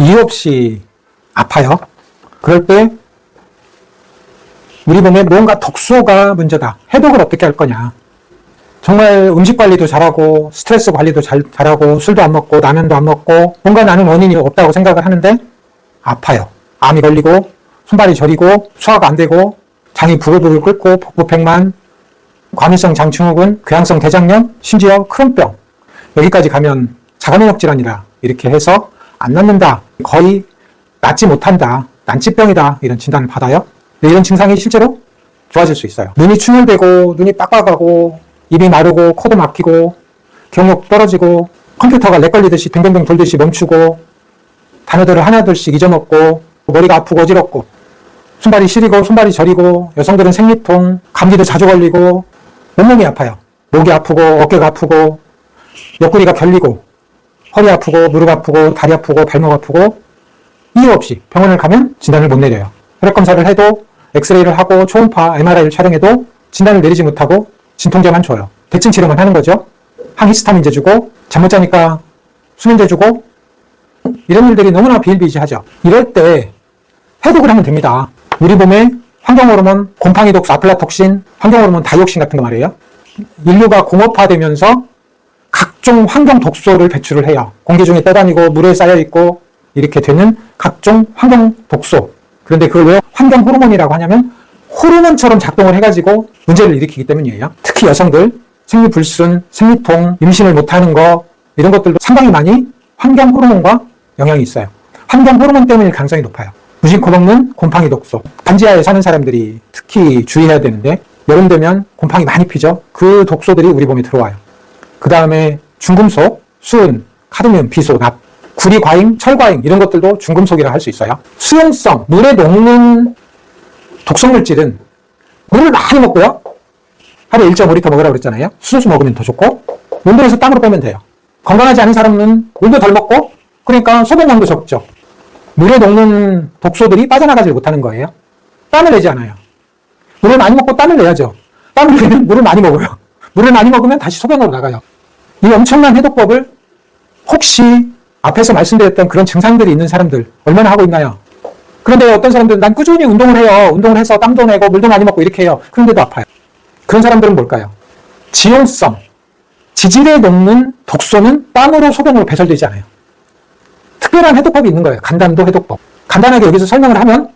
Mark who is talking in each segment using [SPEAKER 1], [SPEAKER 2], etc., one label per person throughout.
[SPEAKER 1] 이유 없이 아파요. 그럴 때 우리 몸에 뭔가 독소가 문제다. 해독을 어떻게 할 거냐. 정말 음식 관리도 잘하고 스트레스 관리도 잘, 잘하고 술도 안 먹고 라면도 안 먹고 뭔가 나는 원인이 없다고 생각을 하는데 아파요. 암이 걸리고 손발이 저리고 소화가 안 되고 장이 부글부글 끓고 복부백만 과민성 장증후군, 궤양성 대장염, 심지어 크론병 여기까지 가면 자가면역 질환이라 이렇게 해서 안 낫는다. 거의 낫지 못한다. 난치병이다. 이런 진단을 받아요. 근데 이런 증상이 실제로 좋아질 수 있어요. 눈이 충혈되고 눈이 빡빡하고 입이 마르고 코도 막히고 기억력 떨어지고 컴퓨터가 렉 걸리듯이 뱅뱅뱅 돌듯이 멈추고 단어들을 하나둘씩 잊어먹고 머리가 아프고 어지럽고 손발이 시리고 손발이 저리고 여성들은 생리통 감기도 자주 걸리고 온몸이 아파요. 목이 아프고 어깨가 아프고 옆구리가 결리고 허리 아프고 무릎 아프고 다리 아프고 발목 아프고 이유 없이 병원을 가면 진단을 못 내려요. 혈액 검사를 해도 엑스레이를 하고 초음파, MRI를 촬영해도 진단을 내리지 못하고 진통제만 줘요. 대증 치료만 하는 거죠. 항히스타민제 주고 잠 못 자니까 수면제 주고 이런 일들이 너무나 비일비재하죠. 이럴 때 해독을 하면 됩니다. 우리 몸에 환경호르몬, 곰팡이 독소, 아플라톡신, 환경호르몬 다이옥신 같은 거 말이에요. 인류가 공업화되면서 각종 환경 독소를 배출을 해요. 공기 중에 떠다니고 물에 쌓여 있고 이렇게 되는 각종 환경 독소. 그런데 그걸 왜 환경 호르몬이라고 하냐면 호르몬처럼 작동을 해가지고 문제를 일으키기 때문이에요. 특히 여성들 생리불순, 생리통, 임신을 못하는 거 이런 것들도 상당히 많이 환경 호르몬과 영향이 있어요. 환경 호르몬 때문일 가능성이 높아요. 무심 코 먹는 곰팡이 독소. 반지하에 사는 사람들이 특히 주의해야 되는데 여름 되면 곰팡이 많이 피죠. 그 독소들이 우리 몸에 들어와요. 그 다음에 중금속, 수은, 카드뮴, 비소, 납, 구리 과잉, 철 과잉 이런 것들도 중금속이라 할 수 있어요. 수용성, 물에 녹는 독성 물질은 물을 많이 먹고요. 하루에 1.5리터 먹으라고 그랬잖아요. 수소수 먹으면 더 좋고 운동해서 땀으로 빼면 돼요. 건강하지 않은 사람은 물도 덜 먹고 그러니까 소변량도 적죠. 물에 녹는 독소들이 빠져나가지 못하는 거예요. 땀을 내지 않아요. 물을 많이 먹고 땀을 내야죠. 땀을 내면 물을 많이 먹어요. 물을 많이 먹으면 다시 소변으로 나가요. 이 엄청난 해독법을 혹시 앞에서 말씀드렸던 그런 증상들이 있는 사람들 얼마나 하고 있나요? 그런데 어떤 사람들은 난 꾸준히 운동을 해요. 운동을 해서 땀도 내고 물도 많이 먹고 이렇게 해요. 그런데도 아파요. 그런 사람들은 뭘까요? 지용성, 지질에 녹는 독소는 땀으로 소변으로 배설되지 않아요. 특별한 해독법이 있는 거예요. 간담도 해독법. 간단하게 여기서 설명을 하면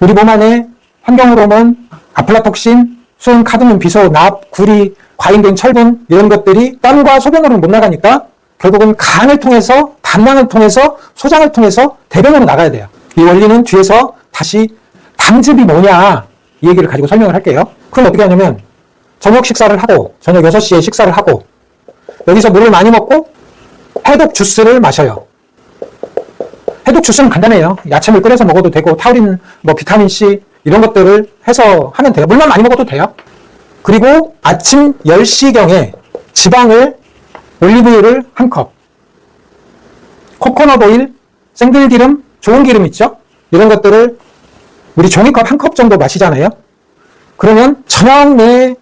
[SPEAKER 1] 우리 몸 안에 환경호르몬, 아플라톡신, 수은, 카드뮴, 비소, 납, 구리, 과잉된 철분 이런 것들이 땀과 소변으로 못 나가니까 결국은 간을 통해서 담낭을 통해서 소장을 통해서 대변으로 나가야 돼요. 이 원리는 뒤에서 다시 담즙이 뭐냐 이 얘기를 가지고 설명을 할게요. 그럼 어떻게 하냐면 저녁 식사를 하고 저녁 6시에 식사를 하고 여기서 물을 많이 먹고 해독 주스를 마셔요. 해독 주스는 간단해요. 야채물 끓여서 먹어도 되고 타우린, 뭐 비타민 C 이런 것들을 해서 하면 돼요. 물만 많이 먹어도 돼요. 그리고 아침 10시경에 지방을 올리브유를 한 컵, 코코넛 오일, 생들기름, 좋은 기름 있죠? 이런 것들을 우리 종이컵 한 컵 정도 마시잖아요. 그러면 저녁 내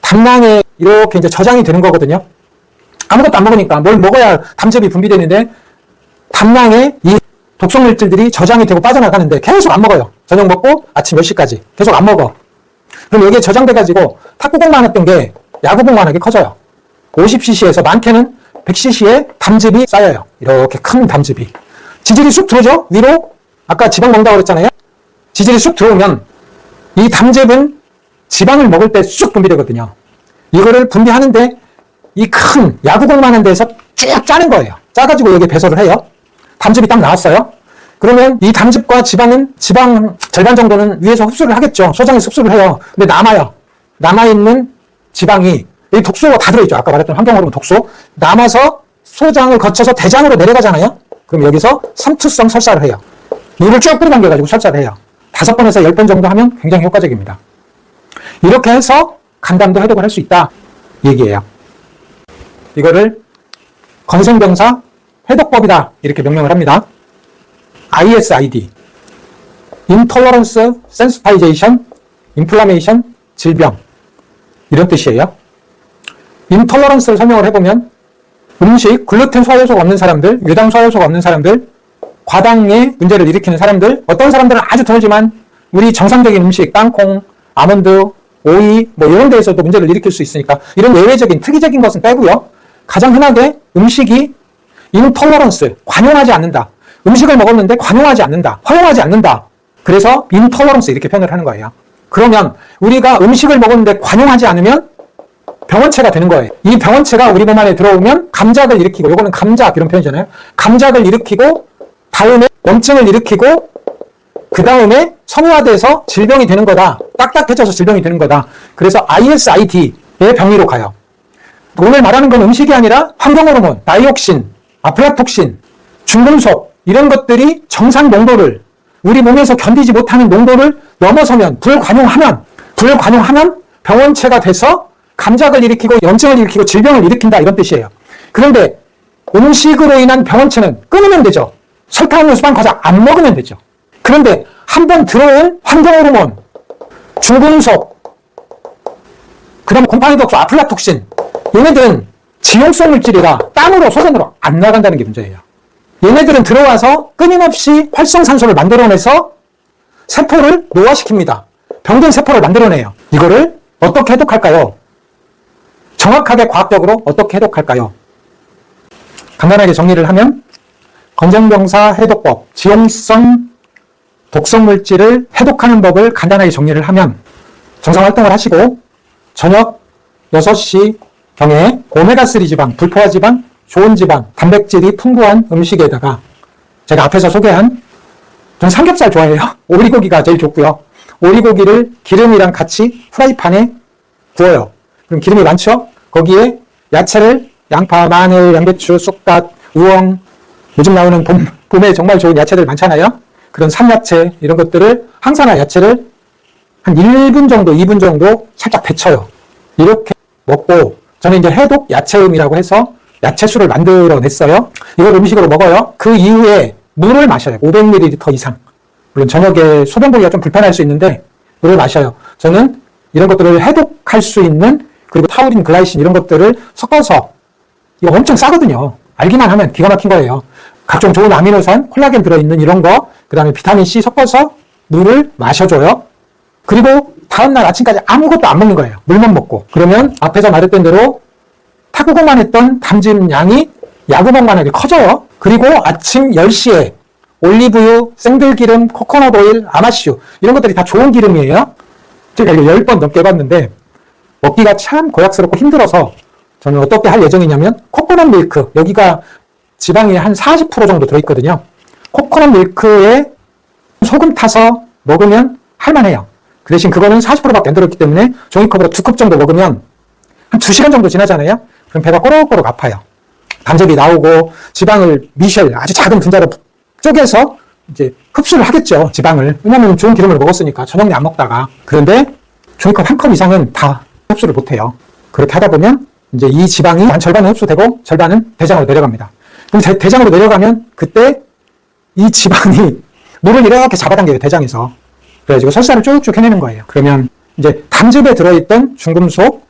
[SPEAKER 1] 담낭에 이렇게 이제 저장이 되는 거거든요. 아무것도 안 먹으니까 뭘 먹어야 담즙이 분비되는데 담낭에 이 독성 물질들이 저장이 되고 빠져나가는데 계속 안 먹어요. 저녁 먹고 아침 10시까지 계속 안 먹어. 그럼 여기에 저장돼가지고 탁구공만 했던 게 야구공만 하게 커져요. 50cc에서 많게는 100cc의 담즙이 쌓여요. 이렇게 큰 담즙이. 지질이 쑥 들어오죠? 위로? 아까 지방 먹는다고 그랬잖아요? 지질이 쑥 들어오면 이 담즙은 지방을 먹을 때 쑥 분비되거든요. 이거를 분비하는데 이 큰 야구공만한 데서 쭉 짜는 거예요. 짜가지고 여기 배설을 해요. 담즙이 딱 나왔어요. 그러면 이 담즙과 지방은 지방 절반 정도는 위에서 흡수를 하겠죠. 소장에서 흡수를 해요. 근데 남아요. 남아있는 지방이 이 독소가 다 들어있죠. 아까 말했던 환경 호르몬 독소. 남아서 소장을 거쳐서 대장으로 내려가잖아요. 그럼 여기서 삼투성 설사를 해요. 물을 쭉 뿌려당겨가지고 설사를 해요. 다섯 번에서 열 번 정도 하면 굉장히 효과적입니다. 이렇게 해서 간담도 해독을 할 수 있다. 얘기예요. 이거를 건생병사 해독법이다. 이렇게 명명을 합니다. ISID. Intolerance, Sensitization, Inflammation, 질병. 이런 뜻이에요. 인톨러런스를 설명을 해보면 음식, 글루텐 소화효소가 없는 사람들, 유당 소화효소가 없는 사람들, 과당의 문제를 일으키는 사람들, 어떤 사람들은 아주 드물지만 우리 정상적인 음식, 땅콩, 아몬드, 오이, 뭐 이런 데에서도 문제를 일으킬 수 있으니까 이런 예외적인 특이적인 것은 빼고요. 가장 흔하게 음식이 인톨러런스, 관용하지 않는다. 음식을 먹었는데 관용하지 않는다. 허용하지 않는다. 그래서 인톨러런스 이렇게 표현을 하는 거예요. 그러면 우리가 음식을 먹었는데 관용하지 않으면 병원체가 되는 거예요. 이 병원체가 우리 몸 안에 들어오면 감작을 일으키고, 요거는 감작 이런 표현이잖아요. 감작을 일으키고, 다음에 염증을 일으키고, 그 다음에 성화돼서 질병이 되는 거다. 딱딱해져서 질병이 되는 거다. 그래서 ISID의 병리로 가요. 오늘 말하는 건 음식이 아니라 환경호르몬, 다이옥신, 아플라톡신, 중금속 이런 것들이 정상 농도를 우리 몸에서 견디지 못하는 농도를 넘어서면 불관용하면 불관용하면 병원체가 돼서 감작을 일으키고 염증을 일으키고 질병을 일으킨다 이런 뜻이에요. 그런데 음식으로 인한 병원체는 끊으면 되죠. 설탕, 수반, 과자 안 먹으면 되죠. 그런데 한 번 들어온 환경호르몬, 중금속, 그 다음에 곰팡이 독소, 아플라톡신 얘네들은 지용성 물질이라 땀으로 소변으로 안 나간다는 게 문제예요. 얘네들은 들어와서 끊임없이 활성산소를 만들어내서 세포를 노화시킵니다. 병든 세포를 만들어내요. 이거를 어떻게 해독할까요? 정확하게 과학적으로 어떻게 해독할까요? 간단하게 정리를 하면 건전병사 해독법, 지용성 독성 물질을 해독하는 법을 간단하게 정리를 하면 정상 활동을 하시고 저녁 6시 경에 오메가3 지방, 불포화 지방, 좋은 지방, 단백질이 풍부한 음식에다가 제가 앞에서 소개한 전 삼겹살 좋아해요. 오리고기가 제일 좋고요. 오리고기를 기름이랑 같이 프라이팬에 구워요. 그럼 기름이 많죠? 거기에 야채를 양파, 마늘, 양배추, 쑥갓, 우엉, 요즘 나오는 봄, 봄에 정말 좋은 야채들 많잖아요. 그런 산야채 이런 것들을 항산화 야채를 한 1분 정도, 2분 정도 살짝 데쳐요. 이렇게 먹고 저는 이제 해독 야채음이라고 해서 야채수를 만들어냈어요. 이걸 음식으로 먹어요. 그 이후에 물을 마셔요. 500ml 이상. 물론 저녁에 소변 보기가 좀 불편할 수 있는데 물을 마셔요. 저는 이런 것들을 해독할 수 있는 그리고 타우린, 글라이신 이런 것들을 섞어서 이거 엄청 싸거든요. 알기만 하면 기가 막힌 거예요. 각종 좋은 아미노산, 콜라겐 들어있는 이런 거, 그 다음에 비타민 C 섞어서 물을 마셔줘요. 그리고 다음날 아침까지 아무것도 안 먹는 거예요. 물만 먹고. 그러면 앞에서 말했던 대로 타구고만 했던 담즙 양이 야구방만하게 커져요. 그리고 아침 10시에 올리브유, 생들기름, 코코넛 오일, 아마슈 이런 것들이 다 좋은 기름이에요. 제가 이거 10번 넘게 해봤는데 먹기가 참 고약스럽고 힘들어서 저는 어떻게 할 예정이냐면 코코넛 밀크 여기가 지방이 한 40% 정도 들어있거든요. 코코넛 밀크에 소금 타서 먹으면 할만해요. 그 대신 그거는 40%밖에 안 들어있기 때문에 종이컵으로 두 컵 정도 먹으면 한 2시간 정도 지나잖아요. 그럼 배가 꼬록꼬록 아파요. 담즙이 나오고 지방을 미셸 아주 작은 분자로 쪼개서 이제 흡수를 하겠죠. 지방을. 왜냐면 좋은 기름을 먹었으니까 저녁에 안 먹다가. 그런데 종이컵 한 컵 이상은 다 흡수를 못 해요. 그렇게 하다 보면 이제 이 지방이 한 절반은 흡수되고 절반은 대장으로 내려갑니다. 그럼 대, 대장으로 내려가면 그때 이 지방이 물을 이렇게 잡아당겨요. 대장에서. 그래가지고 설사를 쭉쭉 해내는 거예요. 그러면 이제 담즙에 들어있던 중금속,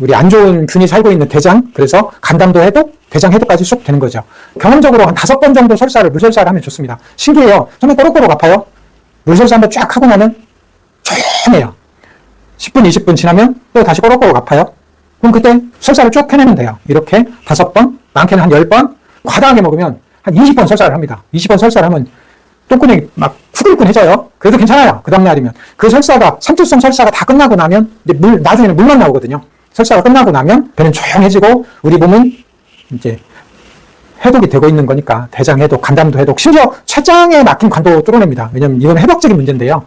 [SPEAKER 1] 우리 안 좋은 균이 살고 있는 대장, 그래서 간담도 해독, 대장 해독까지 쏙 되는 거죠. 경험적으로 한 다섯 번 정도 설사를, 물설사를 하면 좋습니다. 신기해요. 처음에 꼬록꼬록 아파요. 물설사 한 번 쫙 하고 나면 조용해요. 10분, 20분 지나면 또 다시 꼬록꼬록 아파요. 그럼 그때 설사를 쭉 해내면 돼요. 이렇게 다섯 번, 많게는 한 열 번, 과다하게 먹으면 한 20번 설사를 합니다. 20번 설사를 하면 똥근이 막 후끈후끈해져요. 그래도 괜찮아요. 그 다음날이면. 그 설사가, 삼투성 설사가 다 끝나고 나면, 이제 물, 나중에는 물만 나오거든요. 설사가 끝나고 나면 배는 조용해지고, 우리 몸은 이제 해독이 되고 있는 거니까, 대장 해독, 간담도 해독, 심지어 췌장에 막힌 관도 뚫어냅니다. 왜냐면 이건 해독적인 문제인데요.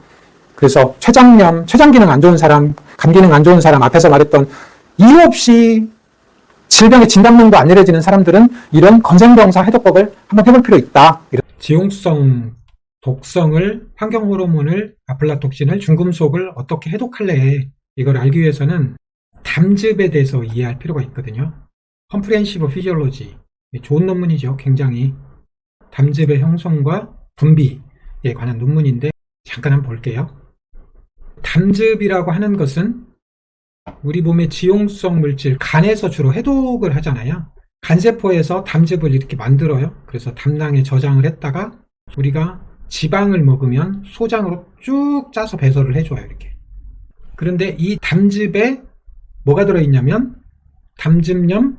[SPEAKER 1] 그래서 췌장염, 췌장 기능 안 좋은 사람, 간 기능 안 좋은 사람, 앞에서 말했던 이유 없이 질병의 진단명도 안 내려지는 사람들은 이런 건생병사 해독법을 한번 해볼 필요 있다. 지용성 독성을 환경 호르몬을 아플라톡신을 중금속을 어떻게 해독할래 이걸 알기 위해서는 담즙에 대해서 이해할 필요가 있거든요. 컴프레hen시브 피지올로지 좋은 논문이죠. 굉장히 담즙의 형성과 분비에 관한 논문인데 잠깐 한번 볼게요. 담즙이라고 하는 것은 우리 몸의 지용성 물질 간에서 주로 해독을 하잖아요. 간세포에서 담즙을 이렇게 만들어요. 그래서 담낭에 저장을 했다가 우리가 지방을 먹으면 소장으로 쭉 짜서 배설을 해줘요, 이렇게. 그런데 이 담즙에 뭐가 들어있냐면, 담즙염,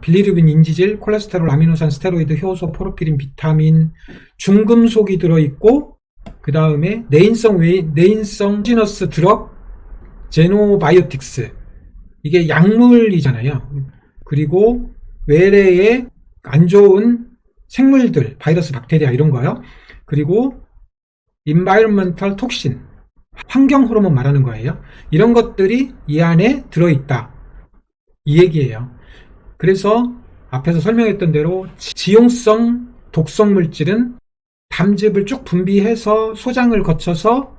[SPEAKER 1] 빌리루빈, 인지질, 콜레스테롤, 아미노산, 스테로이드, 효소, 포르피린, 비타민, 중금속이 들어있고, 그 다음에 내인성 웨이, 내인성 지너스 드럭, 제노바이오틱스. 이게 약물이잖아요. 그리고 외래에 안 좋은 생물들, 바이러스, 박테리아 이런 거요. 그리고 environmental toxin, 환경 호르몬 말하는 거예요. 이런 것들이 이 안에 들어있다. 이 얘기예요. 그래서 앞에서 설명했던 대로 지용성 독성 물질은 담즙을 쭉 분비해서 소장을 거쳐서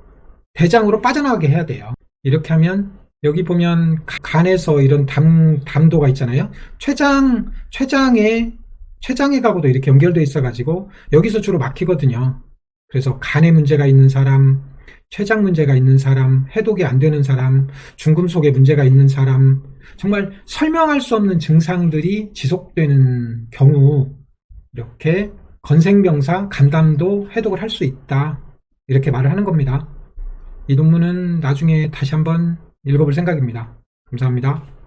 [SPEAKER 1] 대장으로 빠져나가게 해야 돼요. 이렇게 하면 여기 보면 가- 간에서 이런 담, 담도가 있잖아요. 췌장, 췌장에, 췌장에 가고도 이렇게 연결되어 있어가지고 여기서 주로 막히거든요. 그래서 간에 문제가 있는 사람, 췌장 문제가 있는 사람, 해독이 안 되는 사람, 중금속에 문제가 있는 사람, 정말 설명할 수 없는 증상들이 지속되는 경우, 이렇게 건생병사, 간담도 해독을 할 수 있다. 이렇게 말을 하는 겁니다. 이 논문은 나중에 다시 한번 읽어볼 생각입니다. 감사합니다.